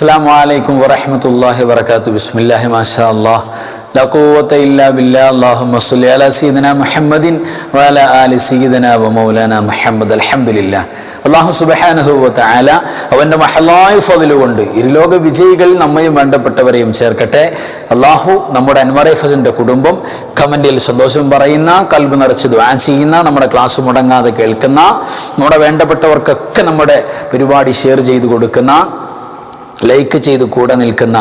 അസ്സാം വലൈക്കും വറഹമത്തല്ലാഹി വർക്കാത്തു ബിസ്മില്ലാഹി മാഷാ അള്ളാഹ് ലഖൂവത്ത ഇല്ലാ ബില്ലാ. അള്ളാഹു മസ്ലി അല സീദന മുഹമ്മദിൻ വല ആലി സീദന വ മൗലാന മുഹമ്മദ്. അലഹമുല്ല അള്ളാഹു സുബഹാനഹുവത്ത ആല അവന്റെ മഹലായ ഫതിലുകൊണ്ട് ഇരുലോക വിജയികളിൽ നമ്മയും വേണ്ടപ്പെട്ടവരെയും ചേർക്കട്ടെ. അള്ളാഹു നമ്മുടെ അൻവറെ ഫസിന്റെ കുടുംബം കമന്റിൽ സന്തോഷം പറയുന്ന കൽബ് നിറച്ച് ദ്വാ ചെയ്യുന്ന നമ്മുടെ ക്ലാസ് മുടങ്ങാതെ കേൾക്കുന്ന നമ്മുടെ വേണ്ടപ്പെട്ടവർക്കൊക്കെ നമ്മുടെ പരിപാടി ഷെയർ ചെയ്തു കൊടുക്കുന്ന ലൈക്ക് ചെയ്ത് കൂടെ നിൽക്കുന്ന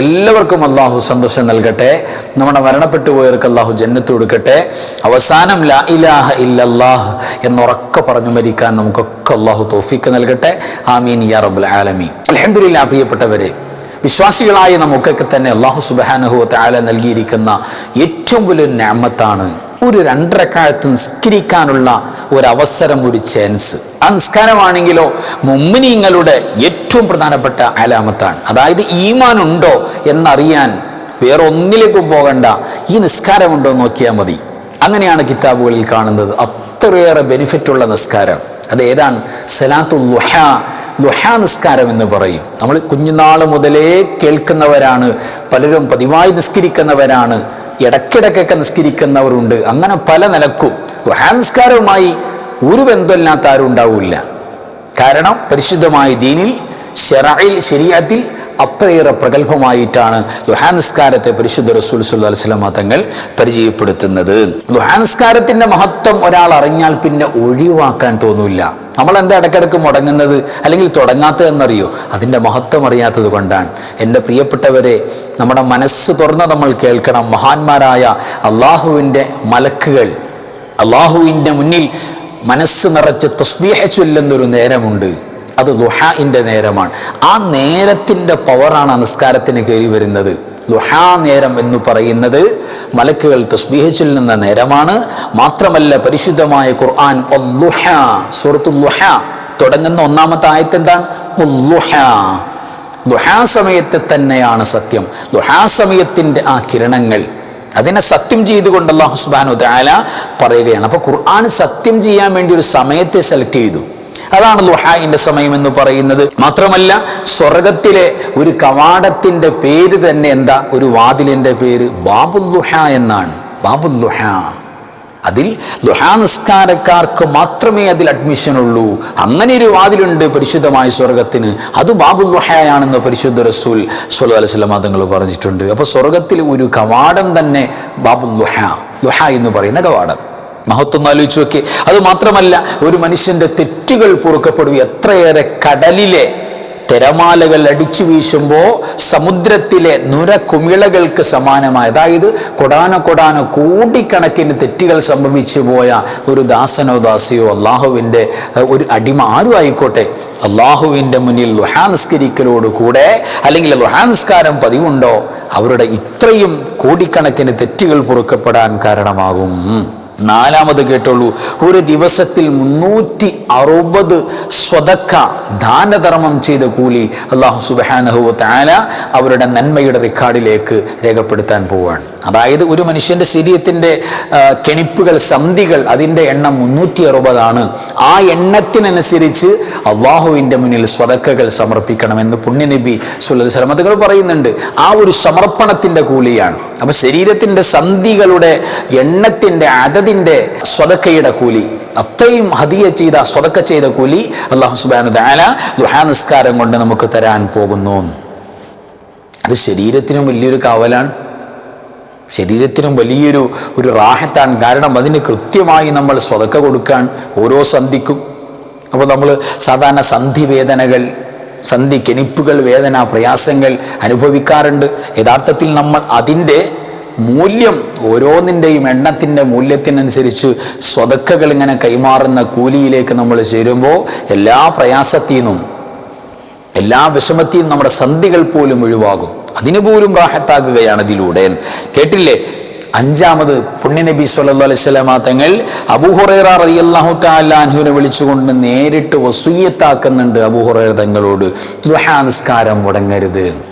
എല്ലാവർക്കും അള്ളാഹു സന്തോഷം നൽകട്ടെ. നമ്മുടെ മരണപ്പെട്ടു പോയവർക്ക് അള്ളാഹു ജന്നത്ത് കൊടുക്കട്ടെ. അവസാനം ലാ ഇലാഹ ഇല്ലല്ലാഹ് എന്നുറക്കെ പറഞ്ഞു മരിക്കാൻ നമുക്കൊക്കെ അള്ളാഹു തോഫിക്ക് നൽകട്ടെ. ആമീൻ യാ റബുൽ ആലമീൻ. അലഹദില്ല പ്രിയപ്പെട്ടവരെ വിശ്വാസികളായ നമുക്കൊക്കെ തന്നെ അള്ളാഹു സുബാനഹു താല നൽകിയിരിക്കുന്ന ഏറ്റവും വലിയൊരു ഞാമത്താണ് ഒരു രണ്ടരക്കാലത്ത് നിസ്കരിക്കാനുള്ള ഒരു അവസരം ഒരു ചാൻസ് ആ നിസ്കാരമാണെങ്കിലോ മുമ്മിനിങ്ങളുടെ ഏറ്റവും പ്രധാനപ്പെട്ട അലാമത്താണ്. അതായത് ഈമാൻ ഉണ്ടോ എന്നറിയാൻ വേറെ ഒന്നിലേക്കും പോകണ്ട. ഈ നിസ്കാരമുണ്ടോ നോക്കിയാൽ മതി. അങ്ങനെയാണ് കിതാബുകളിൽ കാണുന്നത്. അത്രയേറെ ബെനിഫിറ്റുള്ള നിസ്കാരം. അത് ഏതാണ്? സലാത്തു ലുഹ. ലുഹ നിസ്കാരം എന്ന് പറയും. നമ്മൾ കുഞ്ഞുനാൾ മുതലേ കേൾക്കുന്നവരാണ്. പലരും പതിവായി നിസ്കരിക്കുന്നവരാണ്. ഇടയ്ക്കിടയ്ക്കൊക്കെ നിസ്കരിക്കുന്നവരുണ്ട്. അങ്ങനെ പല നിലക്കും. ലുഹ നിസ്കാരവുമായി ഒരു ബന്ധമില്ലാത്ത ആരും ഉണ്ടാവില്ല. കാരണം പരിശുദ്ധമായ ദീനിൽ ഷെറയിൽ ശരീരത്തിൽ അത്രയേറെ പ്രഗത്ഭമായിട്ടാണ് ദുഹാനസ്കാരത്തെ പരിശുദ്ധ റസൂൽ സുല്ലാ മതങ്ങൾ തങ്ങൾ പരിചയപ്പെടുത്തുന്നത്. ദുഹാനസ്കാരത്തിന്റെ മഹത്വം ഒരാൾ അറിഞ്ഞാൽ പിന്നെ ഒഴിവാക്കാൻ തോന്നില്ല. നമ്മൾ എന്താ ഇടയ്ക്കിടയ്ക്ക് മുടങ്ങുന്നത് അല്ലെങ്കിൽ തുടങ്ങാത്തത് എന്നറിയോ? അതിന്റെ മഹത്വം അറിയാത്തത് കൊണ്ടാണ്. എന്റെ പ്രിയപ്പെട്ടവരെ നമ്മുടെ മനസ്സ് തുറന്ന് നമ്മൾ കേൾക്കണം. മഹാന്മാരായ അള്ളാഹുവിന്റെ മലക്കുകൾ അള്ളാഹുവിന്റെ മുന്നിൽ മനസ്സ് നിറച്ച് തസ്ബീഹ ചൊല്ലുന്നൊരു നേരമുണ്ട്. അത് ദുഹാഇന്റെ നേരമാണ്. ആ നേരത്തിന്റെ പവറാണ് നിസ്കാരത്തിന് കയറി വരുന്നത്. ദുഹാ നേരം എന്ന് പറയുന്നത് മലക്കുകൾ തസ്ബീഹ ചൊല്ലുന്ന നേരമാണ്. മാത്രമല്ല പരിശുദ്ധമായ ഖുർആൻ സുഹൃത്തു ലുഹ തുടങ്ങുന്ന ഒന്നാമത്തെ ആയത്ത് എന്താണ്? ദുഹാ സമയത്ത് തന്നെയാണ് സത്യം. ദുഹാ സമയത്തിന്റെ ആ കിരണങ്ങൾ അതിനെ സത്യം ചെയ്തുകൊണ്ട് അള്ളാഹു സുബാനു പറയുകയാണ്. അപ്പോൾ ഖുർആൻ സത്യം ചെയ്യാൻ വേണ്ടി ഒരു സമയത്തെ സെലക്ട് ചെയ്തു. അതാണ് ലുഹായിന്റെ സമയം എന്ന് പറയുന്നത്. മാത്രമല്ല സ്വർഗത്തിലെ ഒരു കവാടത്തിന്റെ പേര് തന്നെ എന്താ? ഒരു വാതിലിന്റെ പേര് ബാബുൽ ലുഹ എന്നാണ്. ബാബുൽ ലുഹ. അതിൽ ലുഹാ നിസ്കാരക്കാർക്ക് മാത്രമേ അതിൽ അഡ്മിഷൻ ഉള്ളൂ. അങ്ങനെ ഒരു വാതിലുണ്ട് പരിശുദ്ധമായ സ്വർഗത്തിന്. അത് ബാബുൽ ലുഹയാണെന്ന് പരിശുദ്ധ റസൂൽ സുല്ലാ അലൈവല്ല തങ്ങൾ പറഞ്ഞിട്ടുണ്ട്. അപ്പോൾ സ്വർഗത്തിൽ ഒരു കവാടം തന്നെ ബാബുൽ ലുഹ. ലുഹ എന്ന് പറയുന്ന കവാടം. മഹത്വം ആലോചിച്ച് നോക്കി. അത് മാത്രമല്ല ഒരു മനുഷ്യന്റെ തെറ്റുകൾ പൊറുക്കപ്പെടും. എത്രയേറെ കടലിലെ തിരമാലകൾ അടിച്ചു വീശുമ്പോൾ സമുദ്രത്തിലെ നുര കുമിളകൾക്ക് സമാനമായ അതായത് കൊടാന കൊടാന കോടിക്കണക്കിന് തെറ്റുകൾ സംഭവിച്ചു പോയ ഒരു ദാസനോ ദാസിയോ അള്ളാഹുവിന്റെ ഒരു അടിമ ആരും ആയിക്കോട്ടെ. അള്ളാഹുവിന്റെ മുന്നിൽ ലുഹാനസ്കരിക്കലോട് കൂടെ അല്ലെങ്കിൽ ലുഹാനിസ്കാരം പതിവുണ്ടോ? അവരുടെ ഇത്രയും കോടിക്കണക്കിന് തെറ്റുകൾ പൊറുക്കപ്പെടാൻ കാരണമാകും. നാലാമത് കേട്ടോളൂ. ഒരു ദിവസത്തിൽ മുന്നൂറ്റി അറുപത് സ്വതക്ക ദാനധർമ്മം ചെയ്ത കൂലി അള്ളാഹു സുബാനഹു താല അവരുടെ നന്മയുടെ റെക്കോർഡിലേക്ക് രേഖപ്പെടുത്താൻ പോവുകയാണ് അതായത് ഒരു മനുഷ്യന്റെ ശരീരത്തിന്റെ കെണിപ്പുകൾ സന്ധികൾ അതിന്റെ എണ്ണം മുന്നൂറ്റി അറുപതാണ്. ആ എണ്ണത്തിനനുസരിച്ച് അള്ളാഹുവിന്റെ മുന്നിൽ സ്വതക്കകൾ സമർപ്പിക്കണമെന്ന് പുണ്യനബി സുല്ലത് ശ്രമതകൾ പറയുന്നുണ്ട്. ആ ഒരു സമർപ്പണത്തിന്റെ കൂലിയാണ്. അപ്പൊ ശരീരത്തിന്റെ സന്ധികളുടെ എണ്ണത്തിന്റെ അതതിന്റെ സ്വതക്കയുടെ കൂലി അത്രയും ഹദിയ ചെയ്ത സ്വതക്ക ചെയ്ത കൂലി അള്ളാഹു സുബാന ദാല ദുഹാ കൊണ്ട് നമുക്ക് തരാൻ പോകുന്നു. അത് ശരീരത്തിനും വലിയൊരു കാവലാണ്. ശരീരത്തിനും വലിയൊരു ഒരു റാഹത്താണ്. കാരണം അതിന് കൃത്യമായി നമ്മൾ സ്വതക്ക കൊടുക്കാൻ ഓരോ സന്ധിക്കും. അപ്പോൾ നമ്മൾ സാധാരണ സന്ധി വേദനകൾ സന്ധി കെണിപ്പുകൾ വേദന പ്രയാസങ്ങൾ അനുഭവിക്കാറുണ്ട്. യഥാർത്ഥത്തിൽ നമ്മൾ അതിന്റെ മൂല്യം ഓരോന്നിന്റെയും എണ്ണത്തിന്റെ മൂല്യത്തിനനുസരിച്ച് സ്വതക്കകൾ ഇങ്ങനെ കൈമാറുന്ന കൂലിയിലേക്ക് നമ്മൾ ചേരുമ്പോൾ എല്ലാ പ്രയാസത്തിൽ നിന്നും എല്ലാ വിഷമത്തിനും നമ്മുടെ സന്ധികൾ പോലും ഒഴിവാകും. അതിനു പോലും റാഹത്താകുകയാണ് ഇതിലൂടെ. കേട്ടില്ലേ? അഞ്ചാമത് പുണ്യനബി സല്ലു അലൈഹി വസല്ലമ തങ്ങൾ അബൂഹുറൈറ റളിയല്ലാഹു തആല അൻഹുവിനെ വിളിച്ചുകൊണ്ട് നേരിട്ട് വസൂയത്താക്കുന്നുണ്ട് അബൂഹുറൈറ തങ്ങളോട്. ദുഹാ നിസ്കാരം മുടങ്ങരുത്.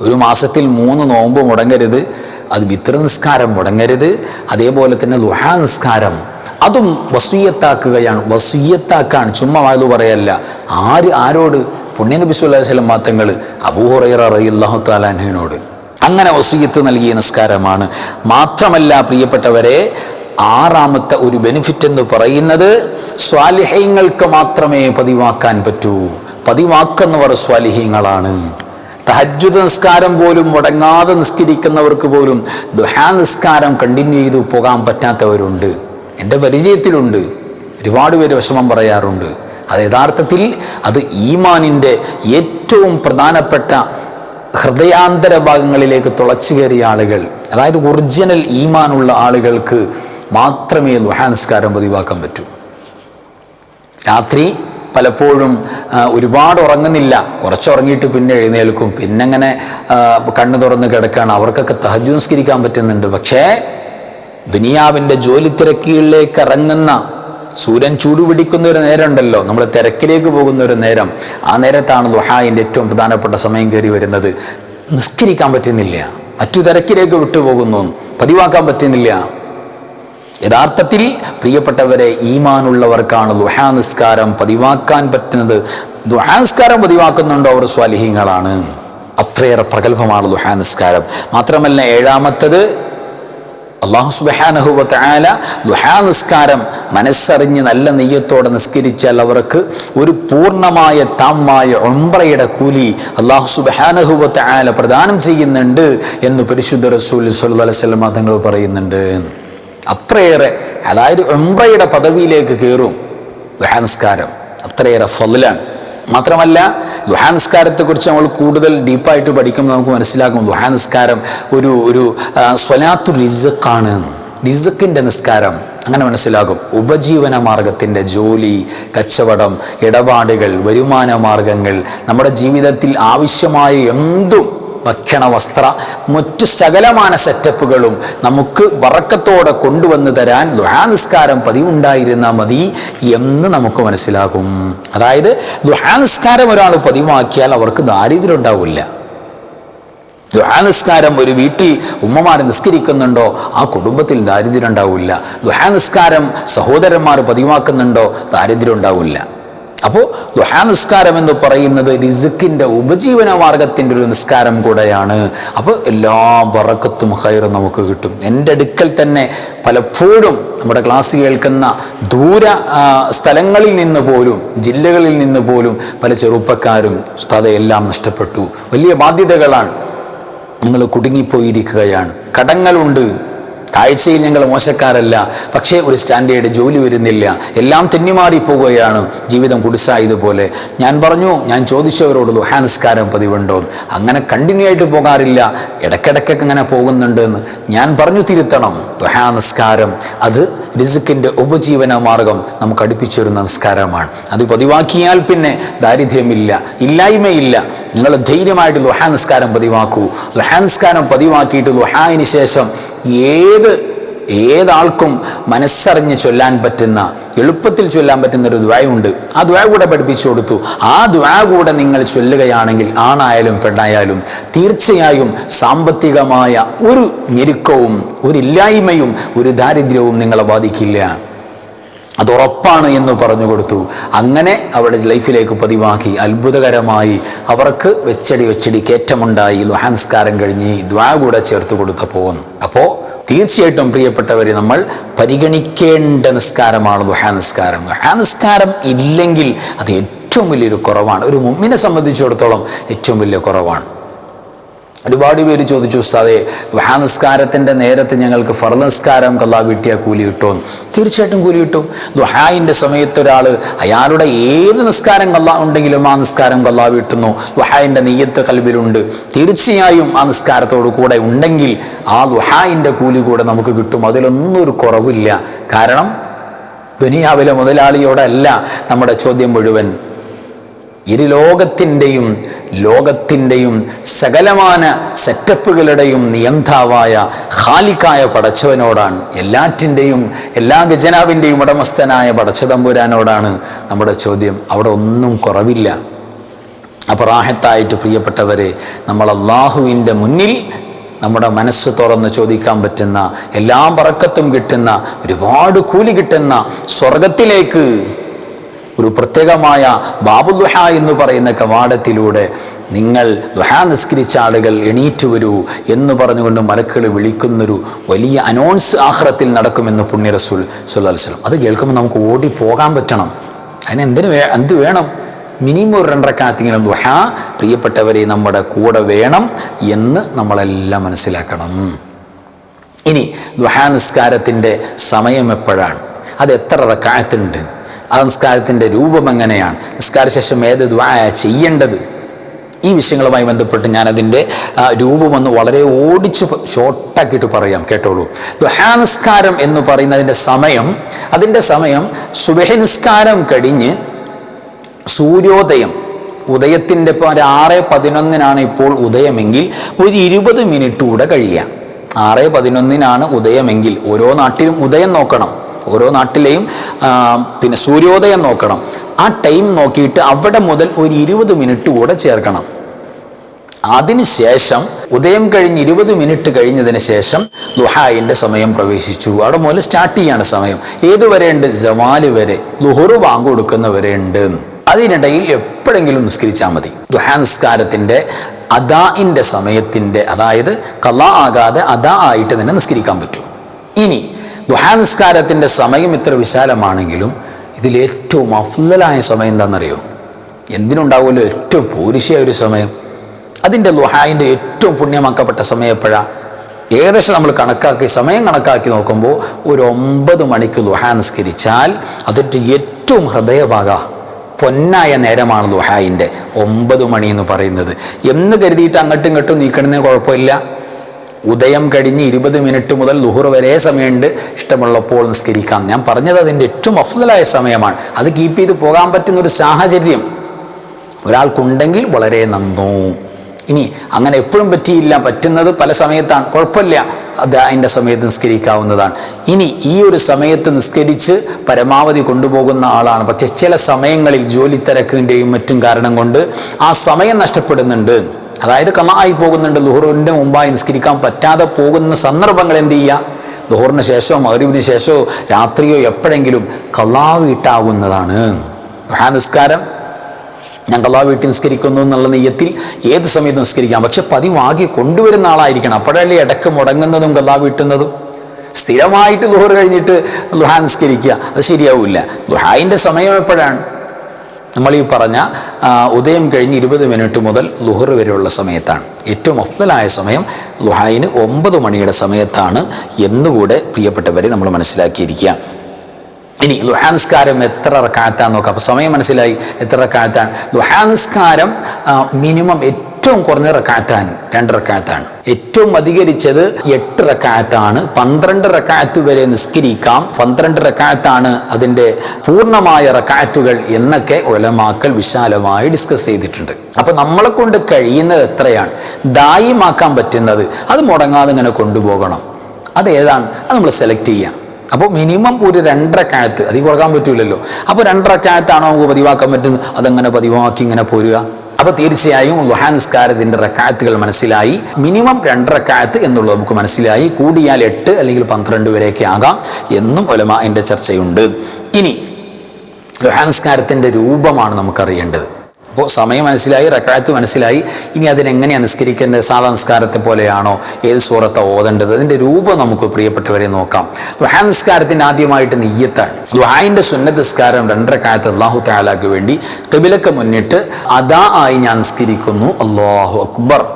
ഒരു മാസത്തിൽ മൂന്ന് നോമ്പ് മുടങ്ങരുത് അത് വിത്ര നിസ്കാരം മുടങ്ങരുത് അതേപോലെ തന്നെ ലുഹാ നിസ്കാരം. അതും വസൂയത്താക്കുകയാണ്. വസൂയത്താക്കാണ്. ചുമ്മാ വായത് പറയല്ല. ആര് ആരോട്? പുണ്യനബി സുല്ലാ വസ്ലം മാത്തങ്ങൾ അബൂഹുറൈറ റയ്യാഹു താലാൻഹിനോട് അങ്ങനെ വസീയത്ത് നൽകിയ നിസ്കാരമാണ്. മാത്രമല്ല പ്രിയപ്പെട്ടവരെ ആറാമത്തെ ഒരു ബെനിഫിറ്റ് എന്ന് പറയുന്നത് സ്വാലിഹ്യങ്ങൾക്ക് മാത്രമേ പതിവാക്കാൻ പറ്റൂ. പതിവാക്കുന്നവർ സ്വാലിഹ്യങ്ങളാണ് തഹജ്ജുദ് നിസ്കാരം പോലും മുടങ്ങാതെ നിസ്കരിക്കുന്നവർക്ക് പോലും ദുഹാ നിസ്കാരം കണ്ടിന്യൂ ചെയ്തു പോകാൻ പറ്റാത്തവരുണ്ട്. എന്റെ പരിചയത്തിലുണ്ട്. ഒരുപാട് പേര് വിഷമം പറയാറുണ്ട്. അത് യഥാർത്ഥത്തിൽ അത് ഈമാനിന്റെ ഏറ്റവും പ്രധാനപ്പെട്ട ഹൃദയാന്തര ഭാഗങ്ങളിലേക്ക് തുളച്ചു കയറിയ ആളുകൾ അതായത് ഒറിജിനൽ ഈമാനുള്ള ആളുകൾക്ക് മാത്രമേ ദുഹാ നിസ്കാരം പതിവാക്കാൻ പറ്റൂ. രാത്രി പലപ്പോഴും ഒരുപാട് ഉറങ്ങുന്നില്ല. കുറച്ച് ഉറങ്ങിയിട്ട് പിന്നെ എഴുന്നേൽക്കും. പിന്നെ അങ്ങനെ കണ്ണു തുറന്ന് കിടക്കുകയാണ് അവർക്കൊക്കെ തഹജുസ്കരിക്കാൻ പറ്റുന്നുണ്ട്. പക്ഷേ ദുനിയാവിന്റെ ജോലി തിരക്കുകളിലേക്ക് ഇറങ്ങുന്ന സൂര്യൻ ചൂടുപിടിക്കുന്ന ഒരു നേരം ഉണ്ടല്ലോ നമ്മൾ തിരക്കിലേക്ക് പോകുന്ന ഒരു നേരം. ആ നേരത്താണ് ദുഹായിന്റെ ഏറ്റവും പ്രധാനപ്പെട്ട സമയം കയറി വരുന്നത്. നിസ്കരിക്കാൻ പറ്റുന്നില്ല. മറ്റു തിരക്കിലേക്ക് വിട്ടുപോകുന്നു. പതിവാക്കാൻ പറ്റുന്നില്ല. യഥാർത്ഥത്തിൽ പ്രിയപ്പെട്ടവരെ ഈമാനുള്ളവർക്കാണ് ദുഹാ നിസ്കാരം പതിവാക്കാൻ പറ്റുന്നത്. ദുഹാ നിസ്കാരം പതിവാക്കുന്നുണ്ടോ അവർ സ്വാലിഹീങ്ങളാണ്? അത്രയേറെ പ്രഗത്ഭമാണ് ദുഹാ നിസ്കാരം. മാത്രമല്ല ഏഴാമത്തത് അള്ളാഹു സുബാനഹുവത്ത് ആല നിസ്കാരം മനസ്സറിഞ്ഞ് നല്ല നെയ്യത്തോടെ നിസ്കരിച്ചാൽ അവർക്ക് ഒരു പൂർണമായ താമായ ഒമ്പ്രയുടെ കൂലി അള്ളാഹു സുബാനഹുവത്ത് ആല പ്രദാനം ചെയ്യുന്നുണ്ട് എന്ന് പരിശുദ്ധ റസൂൽ സല്ലു അലൈഹി തങ്ങൾ പറയുന്നുണ്ട്. അത്രയേറെ അതായത് എംബ്രയുടെ പദവിയിലേക്ക് കയറും ഗുഹാനസ്കാരം അത്രയേറെ ഫലാണ്. മാത്രമല്ല ഗുഹാനസ്കാരത്തെക്കുറിച്ച് നമ്മൾ കൂടുതൽ ഡീപ്പായിട്ട് പഠിക്കുമ്പോൾ നമുക്ക് മനസ്സിലാക്കും ഗുഹാനസ്കാരം ഒരു ഒരു സ്വലാത്തു റിസക്കാണ്. റിസക്കിന്റെ നിസ്കാരം. അങ്ങനെ മനസ്സിലാകും. ഉപജീവന മാർഗത്തിന്റെ ജോലി കച്ചവടം ഇടപാടുകൾ വരുമാന മാർഗങ്ങൾ നമ്മുടെ ജീവിതത്തിൽ ആവശ്യമായ എന്തും ഭക്ഷണ വസ്ത്ര മറ്റു സകലമാന സെറ്റപ്പുകളും നമുക്ക് വറക്കത്തോടെ കൊണ്ടുവന്ന് തരാൻ ദുഹാനിസ്കാരം പതിവുണ്ടായിരുന്നാൽ മതി എന്ന് നമുക്ക് മനസ്സിലാകും. അതായത് ദുഹാനിസ്കാരം ഒരാൾ പതിവാക്കിയാൽ അവർക്ക് ദാരിദ്ര്യം ഉണ്ടാവില്ല ദുഹാനിസ്കാരം ഒരു വീട്ടിൽ ഉമ്മമാർ നിസ്കരിക്കുന്നുണ്ടോ? ആ കുടുംബത്തിൽ ദാരിദ്ര്യം ഉണ്ടാവില്ല ദുഹാനിസ്കാരം സഹോദരന്മാർ പതിവാക്കുന്നുണ്ടോ? ദാരിദ്ര്യം ഉണ്ടാവില്ല അപ്പോൾ ദുഹാ നിസ്കാരം എന്ന് പറയുന്നത് റിസുക്കിന്റെ ഉപജീവന മാർഗത്തിന്റെ ഒരു നിസ്കാരം കൂടെയാണ്. അപ്പോൾ എല്ലാ വറക്കത്തും ഹൈറും നമുക്ക് കിട്ടും. എന്റെ അടുക്കൽ തന്നെ പലപ്പോഴും നമ്മുടെ ക്ലാസ് കേൾക്കുന്ന ദൂര സ്ഥലങ്ങളിൽ നിന്ന് പോലും ജില്ലകളിൽ നിന്ന് പോലും പല ചെറുപ്പക്കാരും എല്ലാം നഷ്ടപ്പെട്ടു. വലിയ ബാധ്യതകളാണ്. നിങ്ങൾ കുടുങ്ങിപ്പോയിരിക്കുകയാണ്. കടങ്ങളുണ്ട്. കാഴ്ചയിൽ ഞങ്ങൾ മോശക്കാരല്ല പക്ഷേ ഒരു സ്റ്റാൻഡേർഡ് ജോലി വരുന്നില്ല. എല്ലാം തെന്നിമാറിപ്പോവുകയാണ് ജീവിതം കുടിസായതുപോലെ. ഞാൻ പറഞ്ഞു ഞാൻ ചോദിച്ചവരോട് ദുഹാനസ്കാരം പതിവുണ്ടോ? അങ്ങനെ കണ്ടിന്യൂ ആയിട്ട് പോകാറില്ല. ഇടയ്ക്കിടയ്ക്കൊക്കെ അങ്ങനെ പോകുന്നുണ്ട് എന്ന് ഞാൻ പറഞ്ഞു തിരുത്തണം. ദുഹാനസ്കാരം അത് റിസുക്കിന്റെ ഉപജീവന മാർഗം നമുക്ക് അടുപ്പിച്ചൊരു നമസ്കാരമാണ്. അത് പതിവാക്കിയാൽ പിന്നെ ദാരിദ്ര്യമില്ല ഇല്ലായ്മയില്ല. നിങ്ങൾ ധൈര്യമായിട്ട് ദുഹാനസ്കാരം പതിവാക്കൂ. ദുഹാനസ്കാരം പതിവാക്കിയിട്ട് ദുഹായിന് ശേഷം ഏത് ഏതാൾക്കും മനസ്സറിഞ്ഞ് ചൊല്ലാൻ പറ്റുന്ന എളുപ്പത്തിൽ ചൊല്ലാൻ പറ്റുന്ന ഒരു ദ്വായുണ്ട് ആ ദ്വായ കൂടെ പഠിപ്പിച്ചു കൊടുത്തു. ആ ദ്വായ കൂടെ നിങ്ങൾ ചൊല്ലുകയാണെങ്കിൽ ആണായാലും പെണ്ണായാലും തീർച്ചയായും സാമ്പത്തികമായ ഒരു ഞെരുക്കവും ഒരു ഇല്ലായ്മയും ഒരു ദാരിദ്ര്യവും നിങ്ങളെ ബാധിക്കില്ല. അത് ഉറപ്പാണ് എന്ന് പറഞ്ഞു കൊടുത്തു. അങ്ങനെ അവിടെ ലൈഫിലേക്ക് പതിവാക്കി. അത്ഭുതകരമായി അവർക്ക് വെച്ചടി വെച്ചടി കയറ്റമുണ്ടായി ലുഹാൻസ്കാരം കഴിഞ്ഞ് ദ്വാ കൂടെ ചേർത്ത് കൊടുത്തപ്പോൾ അപ്പോൾ തീർച്ചയായിട്ടും പ്രിയപ്പെട്ടവരെ നമ്മൾ പരിഗണിക്കേണ്ട നിസ്കാരമാണ് ദുഹാ നിസ്കാരം ദുഹാ നിസ്കാരം ഇല്ലെങ്കിൽ അത് ഏറ്റവും വലിയൊരു കുറവാണ്. ഒരു മുമ്മിനെ സംബന്ധിച്ചിടത്തോളം ഏറ്റവും വലിയ കുറവാണ്. ഒരുപാട് പേര് ചോദിച്ചു ഉസ്താദെ ദുഹാ നിസ്കാരത്തിന്റെ നേരത്ത് ഞങ്ങൾക്ക് ഫർദ് നിസ്കാരം കല്ലാ വീട്ടിയാൽ കൂലി കിട്ടുമെന്ന് തീർച്ചയായിട്ടും കൂലി കിട്ടും. ദുഹായിന്റെ സമയത്ത് ഒരാൾ അയാളുടെ ഏത് നിസ്കാരം കല്ലാ ഉണ്ടെങ്കിലും ആ നിസ്കാരം കല്ലാ വീട്ടുന്നു. ദുഹായിന്റെ നെയ്യത്ത് കൽബിലുണ്ട്. തീർച്ചയായും ആ നിസ്കാരത്തോടു കൂടെ ഉണ്ടെങ്കിൽ ആ ദുഹായിന്റെ കൂലി കൂടെ നമുക്ക് കിട്ടും. അതിലൊന്നും ഒരു കുറവില്ല. കാരണം ദുനിയാവിലെ മുതലാളിയോടല്ല നമ്മുടെ ചോദ്യം മുഴുവൻ. ഇരു ലോകത്തിന്റെയും ലോകത്തിന്റെയും സകലമാന സെറ്റപ്പുകളുടെയും നിയന്താവായ ഖാലിക്കായ പടച്ചവനോടാണ് എല്ലാറ്റിന്റെയും എല്ലാ ഖജനാവിന്റെയും ഉടമസ്ഥനായ പടച്ചതമ്പുരാനോടാണ് നമ്മുടെ ചോദ്യം. അവിടെ ഒന്നും കുറവില്ല. അപ്പോൾ റാഹത്തായിട്ട് പ്രിയപ്പെട്ടവരെ നമ്മൾ അള്ളാഹുവിന്റെ മുന്നിൽ നമ്മുടെ മനസ്സ് തുറന്ന് ചോദിക്കാൻ പറ്റുന്ന എല്ലാ പറക്കത്തും കിട്ടുന്ന ഒരുപാട് കൂലി കിട്ടുന്ന സ്വർഗത്തിലേക്ക് ഒരു പ്രത്യേകമായ ബാബുദ്ഹ എന്ന് പറയുന്ന കവാടത്തിലൂടെ നിങ്ങൾ ദുഹാ നിസ്കരിച്ച ആളുകൾ എണീറ്റ് വരൂ എന്ന് പറഞ്ഞുകൊണ്ട് മലക്കൾ വിളിക്കുന്നൊരു വലിയ അനൗൺസ് ആഹ്റത്തിൽ നടക്കുമെന്ന് പുണ്യ റസൂൽ സുല്ലാസ്ലം അത് കേൾക്കുമ്പോൾ നമുക്ക് ഓടി പോകാൻ പറ്റണം. അതിന് എന്തിനു വേ എന്ത് വേണം? മിനിമം ഒരു രണ്ടരക്കാലത്തിങ്ങനെ ദുഹ പ്രിയപ്പെട്ടവരെ നമ്മുടെ കൂടെ വേണം എന്ന് നമ്മളെല്ലാം മനസ്സിലാക്കണം. ഇനി ദുഹാ നിസ്കാരത്തിന്റെ സമയം എപ്പോഴാണ്? അത് എത്ര റക്കായത്തുണ്ട്? ആ നിസ്കാരത്തിന്റെ രൂപം എങ്ങനെയാണ്? നിസ്കാര ശേഷം ഏത് ദ്വാ ചെയ്യേണ്ടത്? ഈ വിഷയങ്ങളുമായി ബന്ധപ്പെട്ട് ഞാൻ അതിന്റെ രൂപമൊന്ന് വളരെ ഓടിച്ച് ഷോർട്ടാക്കിയിട്ട് പറയാം കേട്ടോളൂ. ദുഹാ നിസ്കാരം എന്ന് പറയുന്നതിന്റെ സമയം അതിന്റെ സമയം സുബഹി നിസ്കാരം കഴിഞ്ഞ് സൂര്യോദയം ഉദയത്തിന്റെ ഇപ്പോൾ ഒരു ആറ് പതിനൊന്നിനാണ് ഇപ്പോൾ ഉദയമെങ്കിൽ ഒരു ഇരുപത് മിനിറ്റ് കൂടെ കഴിയാം ആറ് പതിനൊന്നിനാണ് ഉദയമെങ്കിൽ ഓരോ നാട്ടിലും ഉദയം നോക്കണം. ഓരോ നാട്ടിലെയും പിന്നെ സൂര്യോദയം നോക്കണം. ആ ടൈം നോക്കിയിട്ട് അവിടെ മുതൽ ഒരു ഇരുപത് മിനിറ്റ് കൂടെ ചേർക്കണം. അതിനുശേഷം ഉദയം കഴിഞ്ഞ് ഇരുപത് മിനിറ്റ് കഴിഞ്ഞതിന് ശേഷം ലുഹായിന്റെ സമയം പ്രവേശിച്ചു. അവിടെ മുതൽ സ്റ്റാർട്ട് ചെയ്യാണ് സമയം. ഏതുവരെയുണ്ട് ജവാൽ വരെ. ലുഹുറു ബാങ്ക് കൊടുക്കുന്നവരെയുണ്ട് അതിനിടയിൽ എപ്പോഴെങ്കിലും നിസ്കരിച്ചാൽ മതി. ദുഹാ നിസ്കാരത്തിന്റെ അദാഇന്റെ സമയത്തിന്റെ അതായത് കല ആകാതെ അദാ ആയിട്ട് തന്നെ നിസ്കരിക്കാൻ പറ്റും. ഇനി ദുഹാ നിസ്കാരത്തിന്റെ സമയം ഇത്ര വിശാലമാണെങ്കിലും ഇതിലേറ്റവും അഫ്ലലായ സമയം എന്താണെന്നറിയോ? എന്തിനുണ്ടാവുമല്ലോ ഏറ്റവും പൂരിശയായ ഒരു സമയം. അതിന്റെ ലുഹായിന്റെ ഏറ്റവും പുണ്യമാക്കപ്പെട്ട സമയം എപ്പോഴാണ് ഏകദേശം നമ്മൾ കണക്കാക്കി സമയം കണക്കാക്കി നോക്കുമ്പോൾ ഒരു ഒമ്പത് മണിക്ക് ലുഹാ നിസ്കരിച്ചാൽ അതൊരു ഏറ്റവും ഹൃദയഭാഗ പൊന്നായ നേരമാണ് ലുഹായിന്റെ ഒമ്പത് മണി എന്ന് പറയുന്നത്. എന്ന് കരുതിയിട്ട് അങ്ങോട്ടും ഇങ്ങോട്ടും നീക്കണമെന്ന് കുഴപ്പമില്ല. ഉദയം കഴിഞ്ഞ് ഇരുപത് മിനിറ്റ് മുതൽ ലുഹുർ വരെ സമയമുണ്ട്. ഇഷ്ടമുള്ളപ്പോൾ നിസ്കരിക്കാം. ഞാൻ പറഞ്ഞത് അതിന്റെ ഏറ്റവും അഫ്ലായ സമയമാണ്. അത് കീപ്പ് ചെയ്ത് പോകാൻ പറ്റുന്ന ഒരു സാഹചര്യം. ഒരാൾക്കുണ്ടെങ്കിൽ വളരെ നന്നു. ഇനി അങ്ങനെ എപ്പോഴും പറ്റിയില്ല. പറ്റുന്നത് പല സമയത്താണ്. കുഴപ്പമില്ല. അത് അതിന്റെ സമയത്ത് നിസ്കരിക്കാവുന്നതാണ്. ഇനി ഈ ഒരു സമയത്ത് നിസ്കരിച്ച് പരമാവധി കൊണ്ടുപോകുന്ന ആളാണ്. പക്ഷെ ചില സമയങ്ങളിൽ ജോലി തിരക്കിന്റെയും മറ്റും കാരണം കൊണ്ട് ആ സമയം നഷ്ടപ്പെടുന്നുണ്ട്. അതായത് കമായി പോകുന്നുണ്ട് ലുഹറിന്റെ മുമ്പായി നിസ്കരിക്കാൻ പറ്റാതെ പോകുന്ന സന്ദർഭങ്ങൾ എന്ത് ചെയ്യുക? ലുഹറിന് ശേഷമോ മകരീവിന് ശേഷമോ രാത്രിയോ എപ്പോഴെങ്കിലും കള്ളാവിട്ടാകുന്നതാണ് ആ നിസ്കാരം ഞാൻ കള്ളാ വീട്ടിൽ നിസ്കരിക്കുന്നു എന്നുള്ള നെയ്യത്തിൽ ഏത് സമയത്ത് നിസ്കരിക്കാം. പക്ഷെ പതിവാകി കൊണ്ടുവരുന്ന ആളായിരിക്കണം. അപ്പോഴല്ലേ ഇടയ്ക്ക് മുടങ്ങുന്നതും കള്ളാ വീട്ടുന്നതും സ്ഥിരമായിട്ട് ലുഹർ കഴിഞ്ഞിട്ട് ലുഹാ നിസ്കരിക്കുക. അത് ശരിയാവില്ല. ലുഹായിന്റെ സമയം എപ്പോഴാണ്? നമ്മൾ ഈ പറഞ്ഞ ഉദയം കഴിഞ്ഞ് ഇരുപത് മിനിറ്റ് മുതൽ ലുഹർ വരെയുള്ള സമയത്താണ്. ഏറ്റവും അഫ്ദലായ സമയം ലുഹായിന് ഒമ്പത് മണിയുടെ സമയത്താണ് എന്നുകൂടെ പ്രിയപ്പെട്ടവരെ നമ്മൾ മനസ്സിലാക്കിയിരിക്കുക. ഇനി ലുഹാനിസ്കാരം എത്ര റക്കാത്താന്ന് നോക്കാം. അപ്പോൾ സമയം മനസ്സിലായി. എത്ര റക്കാത്താണ്? ലുഹാനിസ്കാരം മിനിമം ഏറ്റവും കുറഞ്ഞ റക്കാത്താണ് രണ്ട് റക്കാത്താണ് ഏറ്റവും അധികരിച്ചത് എട്ട് റക്കാത്താണ് പന്ത്രണ്ട് റക്കാത്ത് വരെ നിസ്കരിക്കാം. പന്ത്രണ്ട് റക്കാത്താണ് അതിന്റെ പൂർണമായ റക്കാത്തുകൾ എന്നൊക്കെ ഒലമാക്കൾ വിശാലമായി ഡിസ്കസ് ചെയ്തിട്ടുണ്ട്. അപ്പോൾ നമ്മളെ കൊണ്ട് കഴിയുന്നത് എത്രയാണ്? ദായിമാക്കാൻ പറ്റുന്നത്. അത് മുടങ്ങാതെ ഇങ്ങനെ കൊണ്ടുപോകണം. അത് ഏതാണ് അത് നമ്മൾ സെലക്ട് ചെയ്യാം. അപ്പോൾ മിനിമം ഒരു രണ്ടരക്കാലത്ത് അതിൽ കുറയ്ക്കാൻ പറ്റില്ലല്ലോ അപ്പോൾ രണ്ടരക്കാലത്താണോ നമുക്ക് പതിവാക്കാൻ പറ്റുന്നത്? അതങ്ങനെ പതിവാക്കി ഇങ്ങനെ പോരുക. അപ്പോൾ തീർച്ചയായും ലുഹാ നിസ്കാരത്തിന്റെ റക്കാത്തുകൾ മനസ്സിലായി. മിനിമം രണ്ട് റക്കായത്ത് എന്നുള്ളത് നമുക്ക് മനസ്സിലായി. കൂടിയാൽ എട്ട് അല്ലെങ്കിൽ പന്ത്രണ്ട് വരെയൊക്കെ ആകാം എന്നും ഒലമ ഒലമാന്റെ ചർച്ചയുണ്ട്. ഇനി ലുഹാ നിസ്കാരത്തിന്റെ രൂപമാണ് നമുക്കറിയേണ്ടത്. അപ്പോൾ സമയം മനസ്സിലായി റക്കായത്ത് മനസ്സിലായി. ഇനി അതിനെങ്ങനെയാണ് നിസ്കരിക്കേണ്ടത്? സാധാ നിസ്കാരത്തെ പോലെയാണോ ഏത് സൂറത്താണ് ഓതേണ്ടത്? അതിന്റെ രൂപം നമുക്ക് പ്രിയപ്പെട്ടവരെ നോക്കാം. ദുഹാ നിസ്കാരത്തിന്റെ ആദ്യമായിട്ട് നെയ്യത്താണ്. ദുഹായിന്റെ സുന്നത്ത് നിസ്കാരം രണ്ടരക്കാലത്ത് അള്ളാഹു താലാക്ക് വേണ്ടി കബിലക്ക് മുന്നിട്ട് അതാ ആയി ഞാൻ നിസ്കരിക്കുന്നു. അള്ളാഹു അക്ബർ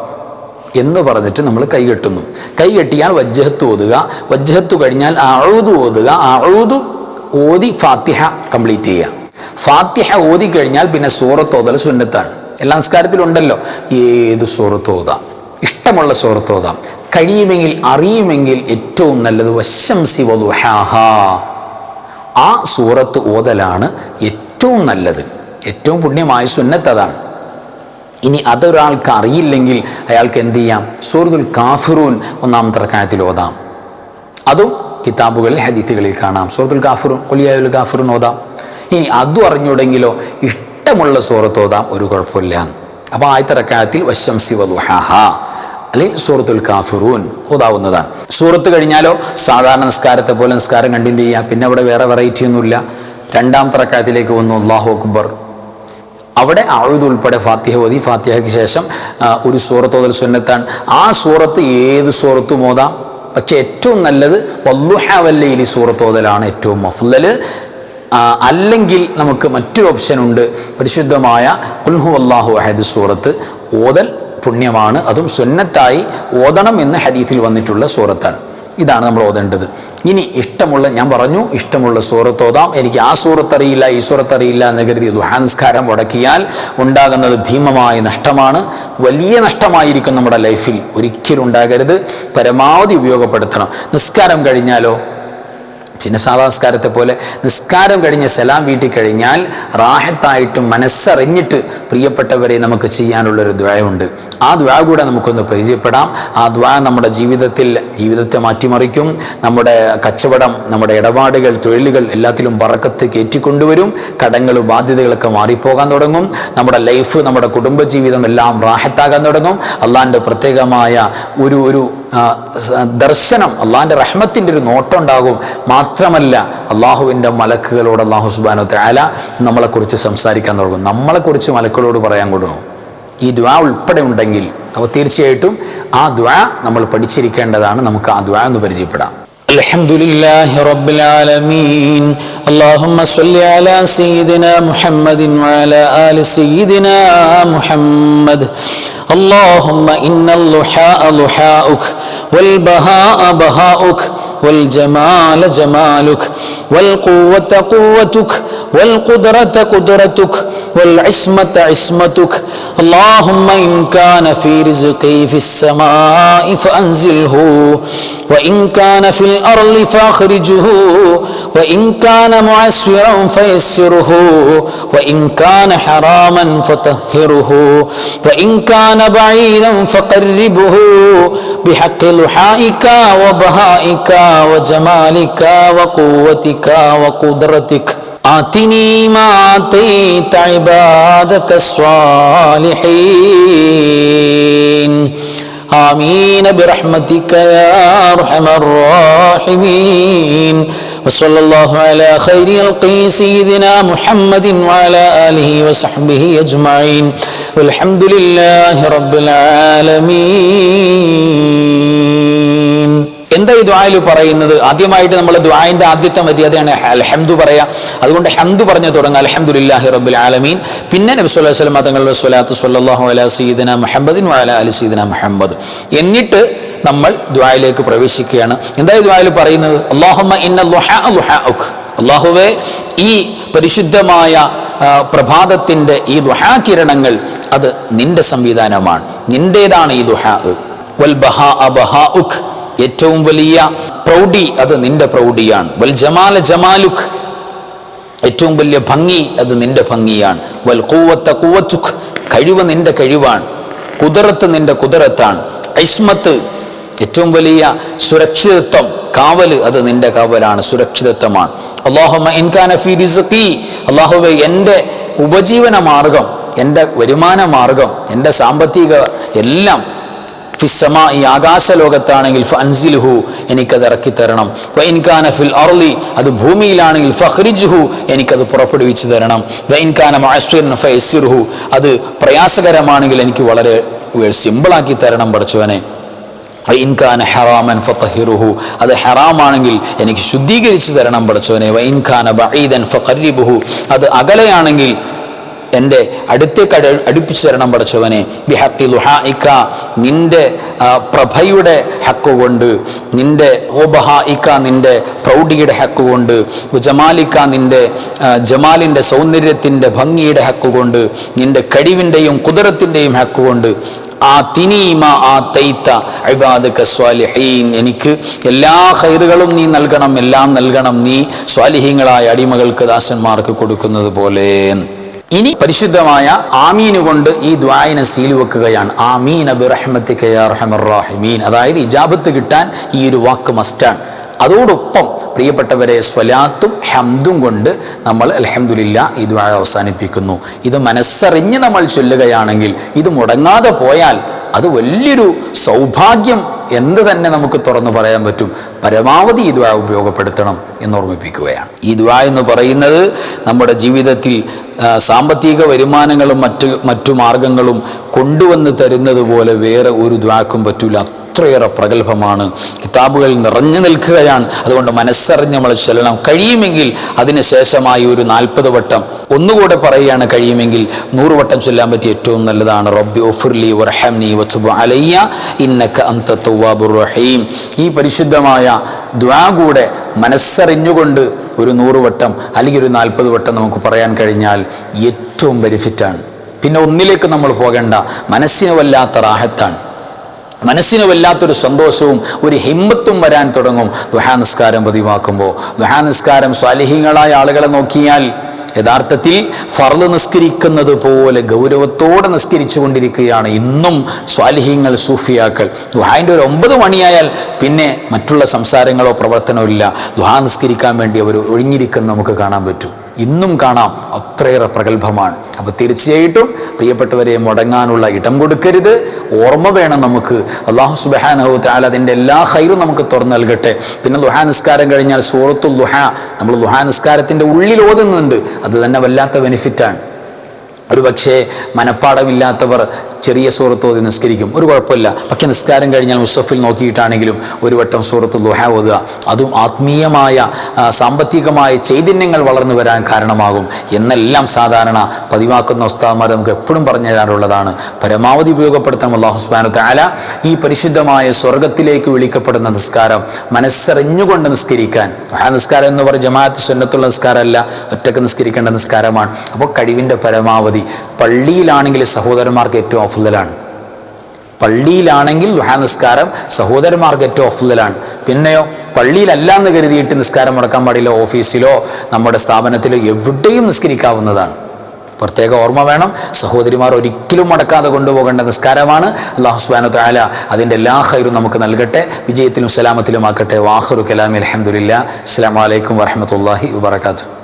എന്ന് പറഞ്ഞിട്ട് നമ്മൾ കൈകെട്ടുന്നു കൈകെട്ടിയാൽ വജ്ജഹത്ത് ഓതുക. വജ്ജഹത്ത് കഴിഞ്ഞാൽ അഴുതു ഓതുക. അഴുതു ഓതി ഫാത്തിഹ കംപ്ലീറ്റ് ചെയ്യുക. ഫാത്തിഹ ഓതി കഴിഞ്ഞാൽ പിന്നെ സൂറത്ത് ഓതൽ സുന്നത്താണ്. എല്ലാ നിസ്കാരത്തിലുണ്ടല്ലോ ഏത് സൂറത്ത് ഇഷ്ടമുള്ള സൂറത്ത് കഴിയുമെങ്കിൽ അറിയുമെങ്കിൽ ഏറ്റവും നല്ലത് വശംസി വലുഹാഹ ആ സൂറത്ത് ഓതലാണ് ഏറ്റവും നല്ലത്. ഏറ്റവും പുണ്യമായ സുന്നത്ത് അതാണ്. ഇനി അതൊരാൾക്ക് അറിയില്ലെങ്കിൽ അയാൾക്ക് എന്ത് ചെയ്യാം? സൂറത്തുൽ കാഫിറൂൻ ഒന്നാം റക്കായത്തിൽ ഓതാം. അതും കിതാബുകളിൽ ഹദീത്തുകളിൽ കാണാം. സൂറത്തുൽ കാഫിറൂൻ കൊലിയായുൽ കാഫിറൂൻ ഓതാം. ഇനി അതും അറിഞ്ഞുടെങ്കിലോ ഇഷ്ടമുള്ള സൂറത്ത് ഒരു കുഴപ്പമില്ല. അപ്പോൾ ആദ്യത്തെ റക്കായത്തിൽ വശംസി അല്ലെങ്കിൽ സൂറത്തുൽ കാഫിറൂൻ ഓതാവുന്നതാണ്. സൂറത്ത് കഴിഞ്ഞാലോ സാധാരണ നിസ്കാരത്തെ പോലെ നിസ്കാരം കണ്ടിന്യൂ ചെയ്യുക പിന്നെ അവിടെ വേറെ വെറൈറ്റി ഒന്നുമില്ല. രണ്ടാമത്തെ റക്കായത്തിലേക്ക് വന്നു അള്ളാഹു അക്ബർ. അവിടെ അഴുത് ഉൾപ്പെടെ ഫാത്തിഹ ഓതി. ഫാത്തിഹയ്ക്ക് ശേഷം ഒരു സൂറത്ത് സുന്നത്താണ്. ആ സൂറത്ത് ഏത് സൂറത്തും ഓതാം. പക്ഷേ ഏറ്റവും നല്ലത് വല്ലുഹാവല്ലയിലി സൂറത്ത് ഓതലാണ് ഏറ്റവും മഫ്ലല് അല്ലെങ്കിൽ നമുക്ക് മറ്റൊരു ഓപ്ഷൻ ഉണ്ട്. പരിശുദ്ധമായ കുൽഹു അള്ളാഹു അഹദ് സൂറത്ത്. ഓതൽ പുണ്യമാണ്. അതും സുന്നത്തായി ഓതണം എന്ന് ഹദീത്തിൽ വന്നിട്ടുള്ള സൂറത്താണ്. ഇതാണ് നമ്മൾ ഓതേണ്ടത്. ഇനി ഇഷ്ടമുള്ള ഞാൻ പറഞ്ഞു ഇഷ്ടമുള്ള സൂറത്ത് ഓതാം. എനിക്ക് ആ സൂറത്ത് അറിയില്ല ഈ സൂറത്ത് അറിയില്ല എന്ന് കരുതി ദുഹാൻസ്കാരം മുടക്കിയാൽ ഉണ്ടാകുന്നത് ഭീമമായ നഷ്ടമാണ്. വലിയ നഷ്ടമായിരിക്കും നമ്മുടെ ലൈഫിൽ. ഒരിക്കലും ഉണ്ടാകരുത്. പരമാവധി ഉപയോഗപ്പെടുത്തണം. നിസ്കാരം കഴിഞ്ഞാലോ? പിന്നെ സാധാ നിസ്കാരത്തെ പോലെ നിസ്കാരം കഴിഞ്ഞ് സലാം വീട്ടിൽ കഴിഞ്ഞാൽ റാഹത്തായിട്ടും മനസ്സറിഞ്ഞിട്ട് പ്രിയപ്പെട്ടവരെ നമുക്ക് ചെയ്യാനുള്ളൊരു ദ്വയമുണ്ട് ആ ദ്വയ കൂടെ നമുക്കൊന്ന് പരിചയപ്പെടാം. ആ ദ്വയ നമ്മുടെ ജീവിതത്തിൽ ജീവിതത്തെ മാറ്റിമറിക്കും. നമ്മുടെ കച്ചവടം നമ്മുടെ ഇടപാടുകൾ തൊഴിലുകൾ എല്ലാത്തിലും പറക്കത്ത് കയറ്റിക്കൊണ്ടുവരും. കടങ്ങൾ ബാധ്യതകളൊക്കെ മാറിപ്പോകാൻ തുടങ്ങും. നമ്മുടെ ലൈഫ് നമ്മുടെ കുടുംബജീവിതം എല്ലാം റാഹത്താകാൻ തുടങ്ങും. അള്ളാന്റെ പ്രത്യേകമായ ഒരു ഒരു ദർശനം അള്ളാന്റെ റഹ്മത്തിന്റെ ഒരു നോട്ടം ഉണ്ടാകും. മാത്രമല്ല അള്ളാഹുവിന്റെ മലക്കുകളോട് അള്ളാഹു സുബാനോ താല നമ്മളെക്കുറിച്ച് സംസാരിക്കാൻ തുടങ്ങും. നമ്മളെക്കുറിച്ച് മലക്കുകളോട് പറയാൻ കൊടുക്കും. ഈ ദ്വാ ഉൾപ്പെടെ ഉണ്ടെങ്കിൽ അപ്പോൾ തീർച്ചയായിട്ടും ആ ദ്വാ നമ്മൾ പഠിച്ചിരിക്കേണ്ടതാണ്. നമുക്ക് ആ ദ്വാ എന്ന് പരിചയപ്പെടാം. الحمد لله رب العالمين. اللهم صل على سيدنا محمد وعلى آل سيدنا محمد. اللهم إن اللحاء لحاؤك والبهاء بهاؤك والجمال جمالك والقوة قوتك والقدرة قدرتك والعصمة عصمتك. اللهم إن كان في رزقي في السماء فأنزله وإن كان في الأرض فأخرجه وإن كان معسرا فيسره وإن كان حراما فطهره وإن كان بعيدا فقربه. بحق لحائك وبهائك وجمالك وقوتك وقدرتك. آتني ما آتيت عبادك الصالحين. آمين. برحمتك يا أرحم الراحمين. وصلى الله على خير القي سيدنا محمد وعلى آله وصحبه أجمعين. والحمد لله رب العالمين. എന്താ ഈ ദ്വായിൽ പറയുന്നത്? ആദ്യമായിട്ട് നമ്മൾ ദ്വായിന്റെ ആദ്യത്തെ മര്യാദയാണ് അൽഹംദു പറയാ. അതുകൊണ്ട് ഹംദു പറഞ്ഞു തുടങ്ങുക അൽഹംദുലില്ലാഹി റബ്ബിൽ ആലമീൻ. പിന്നെ നബി അലൈഹി വസല്ലം തങ്ങളുടെ സ്വലാത്ത് സ്വല്ലല്ലാഹു അലൈഹി സീദന മുഹമ്മദിൻ വഅല അലി സീദന മുഹമ്മദ്. എന്നിട്ട് നമ്മൾ ദ്വായിലേക്ക് പ്രവേശിക്കുകയാണ്. എന്താ ഈ ദ്വായിൽ പറയുന്നത്? അല്ലാഹുമ്മ ഇന്ന ളുഹാഉക് അള്ളാഹുവെ ഈ പരിശുദ്ധമായ പ്രഭാതത്തിന്റെ ഈ കിരണങ്ങൾ അത് നിന്റെ സംവിധാനമാണ്. നിന്റേതാണ് ഈ ദുഹാ വൽ ബഹാ ബഹാഉക് ഏറ്റവും വലിയ പ്രൗഢി അത് നിന്റെ പ്രൗഢിയാണ്. വൽ ജമാല ജമാലുഖ് ഏറ്റവും വലിയ ഭംഗി അത് നിന്റെ ഭംഗിയാണ്. വൽ കൂവത്ത കൂവത്തുഖ് കഴിവ് നിന്റെ കഴിവാണ്. കുതിരത്ത് നിന്റെ കുതിരത്താണ്. ഐസ്മത്ത്. ഏറ്റവും വലിയ സുരക്ഷിതത്വം കാവൽ അത് നിന്റെ കാവലാണ് സുരക്ഷിതത്വമാണ്. അള്ളാഹുമ ഇൻകാന ഫി റിസ്ഖി. അള്ളാഹുവെ എന്റെ ഉപജീവന മാർഗം എന്റെ വരുമാന മാർഗം എന്റെ സാമ്പത്തിക എല്ലാം ഫിസ്സമ ഈ ആകാശ ലോകത്താണെങ്കിൽ ഫൻസിൽഹു എനിക്കത് ഇറക്കി തരണം വ ഇൻകാന ഫിൽ അർലി അത് ഭൂമിയിലാണെങ്കിൽ ഫഹ്രിജുഹു എനിക്കത് പുറപ്പെടുവിച്ചു തരണം. വൈൻകാന മാസ്വിൻ ഫൈസിർഹു അത് പ്രയാസകരമാണെങ്കിൽ എനിക്ക് വളരെ സിമ്പിളാക്കി തരണം പഠിച്ചവനെ. വൈൻഖാൻ ഹറാമൻ ഫത്തഹിറുഹു അത് ഹറാമാണെങ്കിൽ എനിക്ക് ശുദ്ധീകരിച്ചു തരണം പഠിച്ചവനെ. വൈൻഖാന ബഈദൻ ഫഖരിബുഹു അത് അകലെയാണെങ്കിൽ എന്റെ അടുത്തേക്ക് അടുപ്പിച്ച് തരണം പഠിച്ചവനെ ബിഹക്കി നിന്റെ ആ, പ്രഭയുടെ ഹക്ക് കൊണ്ട് നിന്റെ ഓബഹായിക്ക നിന്റെ പ്രൗഢിയുടെ ഹക്ക് കൊണ്ട് ജമാലിക്ക നിന്റെ ആ, ജമാലിന്റെ സൗന്ദര്യത്തിന്റെ ഭംഗിയുടെ ഹക്ക് കൊണ്ട് നിന്റെ കഴിവിന്റെയും കുതിരത്തിന്റെയും ഹക്ക് കൊണ്ട് ആ തിനീമ ആ തൈത്ത അഴിബാദ് സ്വാലിഹീൻ എനിക്ക് എല്ലാ ഹൈറുകളും നീ നൽകണം എല്ലാം നൽകണം നീ സ്വാലിഹീങ്ങളായ അടിമകൾക്ക് ദാസന്മാർക്ക് കൊടുക്കുന്നത് പോലെ ഇനി പരിശുദ്ധമായ ആമീന് കൊണ്ട് ഈ ദ്വായന സീൽ വെക്കുകയാണ്. ആമീൻ അബിറഹ്മത്തിക്കയാർഹമറാഹിമീൻ അതായത് ഇജാബത്ത് കിട്ടാൻ ഈ ഒരു വാക്ക് മസ്റ്റാണ് അതോടൊപ്പം പ്രിയപ്പെട്ടവരെ സ്വലാത്തും ഹംദും കൊണ്ട് നമ്മൾ അലഹമുല്ല ഈ അവസാനിപ്പിക്കുന്നു. ഇത് മനസ്സറിഞ്ഞ് നമ്മൾ ചൊല്ലുകയാണെങ്കിൽ ഇത് മുടങ്ങാതെ പോയാൽ അത് വലിയൊരു സൗഭാഗ്യം എന്ത് തന്നെ നമുക്ക് തുറന്നു പറയാൻ പറ്റും. പരമാവധി ഈ ദ്വാ ഉപയോഗപ്പെടുത്തണം എന്ന് ഓർമ്മിപ്പിക്കുകയാണ്. ഈ ദ്വാ എന്ന് പറയുന്നത് നമ്മുടെ ജീവിതത്തിൽ സാമ്പത്തിക വരുമാനങ്ങളും മറ്റ് മറ്റു മാർഗങ്ങളും കൊണ്ടുവന്ന് തരുന്നത് പോലെ വേറെ ഒരു ദ്വാക്കും പറ്റൂല. അത്രയേറെ പ്രഗത്ഭമാണ്. കിതാബുകളിൽ നിറഞ്ഞു നിൽക്കുകയാണ്. അതുകൊണ്ട് മനസ്സറിഞ്ഞ് നമ്മൾ ചെല്ലണം. കഴിയുമെങ്കിൽ അതിന് ശേഷമായി ഒരു നാൽപ്പത് വട്ടം ഒന്നുകൂടെ പറയുകയാണ് കഴിയുമെങ്കിൽ നൂറ് വട്ടം ചൊല്ലാൻ പറ്റിയ ഏറ്റവും നല്ലതാണ്. റബ്ബി ഒഫുർലി വർഹംനി വത്തുബു അലയ്യ ഇന്നക്ക അന്ത റഹീം. ഈ പരിശുദ്ധമായ ദ്വാ കൂടെ മനസ്സറിഞ്ഞുകൊണ്ട് ഒരു നൂറ് വട്ടം അല്ലെങ്കിൽ ഒരു നാൽപ്പത് വട്ടം നമുക്ക് പറയാൻ കഴിഞ്ഞാൽ ഏറ്റവും ബെനിഫിറ്റാണ്. പിന്നെ ഒന്നിലേക്ക് നമ്മൾ പോകേണ്ട മനസ്സിന് വല്ലാത്ത റാഹത്താണ്. മനസ്സിന് വല്ലാത്തൊരു സന്തോഷവും ഒരു ഹിമ്മത്തും വരാൻ തുടങ്ങും. ദുഹാനിസ്കാരം പതിവാക്കുമ്പോൾ ദുഹാനിസ്കാരം സ്വാലിഹ്യങ്ങളായ ആളുകളെ നോക്കിയാൽ യഥാർത്ഥത്തിൽ ഫർൾ നിസ്കരിക്കുന്നത് പോലെ ഗൗരവത്തോടെ നിസ്കരിച്ചു കൊണ്ടിരിക്കുകയാണ് ഇന്നും സ്വാലിഹ്യങ്ങൾ സൂഫിയാക്കൾ. ദുഹാന്റെ ഒരു ഒമ്പത് മണിയായാൽ പിന്നെ മറ്റുള്ള സംസാരങ്ങളോ പ്രവർത്തനമോ ഇല്ല. ദുഹാ നിസ്കരിക്കാൻ വേണ്ടി അവർ ഒഴിഞ്ഞിരിക്കുന്ന നമുക്ക് കാണാൻ പറ്റും. ഇന്നും കാണാം. അത്രയേറെ പ്രഗത്ഭമാണ്. അപ്പോൾ തീർച്ചയായിട്ടും പ്രിയപ്പെട്ടവരെ മുടങ്ങാനുള്ള ഇടം കൊടുക്കരുത്. ഓർമ്മ വേണം നമുക്ക്. അള്ളാഹു സുബാനഹു താല അതിന്റെ എല്ലാ ഹൈറും നമുക്ക് തുറന്നു നൽകട്ടെ. പിന്നെ ലുഹാ നിസ്കാരം കഴിഞ്ഞാൽ സൂറത്തുൽ ലുഹ നമ്മൾ ലുഹാ നിസ്കാരത്തിന്റെ ഉള്ളിൽ ഓതുന്നുണ്ട്. അത് തന്നെ വല്ലാത്ത ബെനിഫിറ്റാണ് ഒരു പക്ഷേ മനപ്പാടമില്ലാത്തവർ ചെറിയ സൂറത്ത് ഓതി നിസ്കരിക്കും. ഒരു കുഴപ്പമില്ല. പക്ഷേ നിസ്കാരം കഴിഞ്ഞാൽ മുസഫിൽ നോക്കിയിട്ടാണെങ്കിലും ഒരു വട്ടം സൂറത്ത് ലുഹ ഓതുക. അതും ആത്മീയമായ സാമ്പത്തികമായ ചൈതന്യങ്ങൾ വളർന്നു വരാൻ കാരണമാകും. എന്നെല്ലാം സാധാരണ പതിവാക്കുന്ന ഉസ്താദ്മാർ നമുക്ക് എപ്പോഴും പറഞ്ഞു തരാറുള്ളതാണ്. പരമാവധി ഉപയോഗപ്പെടുത്തണം അള്ളാഹു സുബ്ഹാനഹു അല ഈ പരിശുദ്ധമായ സ്വർഗത്തിലേക്ക് വിളിക്കപ്പെടുന്ന നിസ്കാരം മനസ്സറിഞ്ഞുകൊണ്ട് നിസ്കരിക്കാൻ. ആ നിസ്കാരം എന്ന് പറഞ്ഞ ജമാഅത്ത് സുന്നത്തുള്ള നിസ്കാരമല്ല. ഒറ്റയ്ക്ക് നിസ്കരിക്കേണ്ട നിസ്കാരമാണ്. അപ്പോൾ കഴിവിന്റെ പരമാവധി. പള്ളിയിലാണെങ്കിൽ സഹോദരന്മാർക്ക് ഏറ്റവും അഫുതലാണ് പള്ളിയിലാണെങ്കിൽ നിസ്കാരം സഹോദരന്മാർക്ക് ഏറ്റവും അഫുതലാണ് പിന്നെയോ പള്ളിയിലല്ല എന്ന് കരുതിയിട്ട് നിസ്കാരം മുടക്കാൻ പാടില്ല ഓഫീസിലോ നമ്മുടെ സ്ഥാപനത്തിലോ എവിടെയും നിസ്കരിക്കാവുന്നതാണ്. പ്രത്യേക ഓർമ്മ വേണം. സഹോദരിമാർ ഒരിക്കലും മടക്കാതെ കൊണ്ടുപോകേണ്ട നിസ്കാരമാണ്. അള്ളാഹു സുബാനു താല അതിന്റെ എല്ലാ ഹൈറും നമുക്ക് നൽകട്ടെ. വിജയത്തിലും സലാമത്തിലും ആക്കട്ടെ വാഹുറു കലാമി അലഹമുല്ല അസ്സാം വലൈക്കും വറഹമത്തല്ലാഹി വാത്തു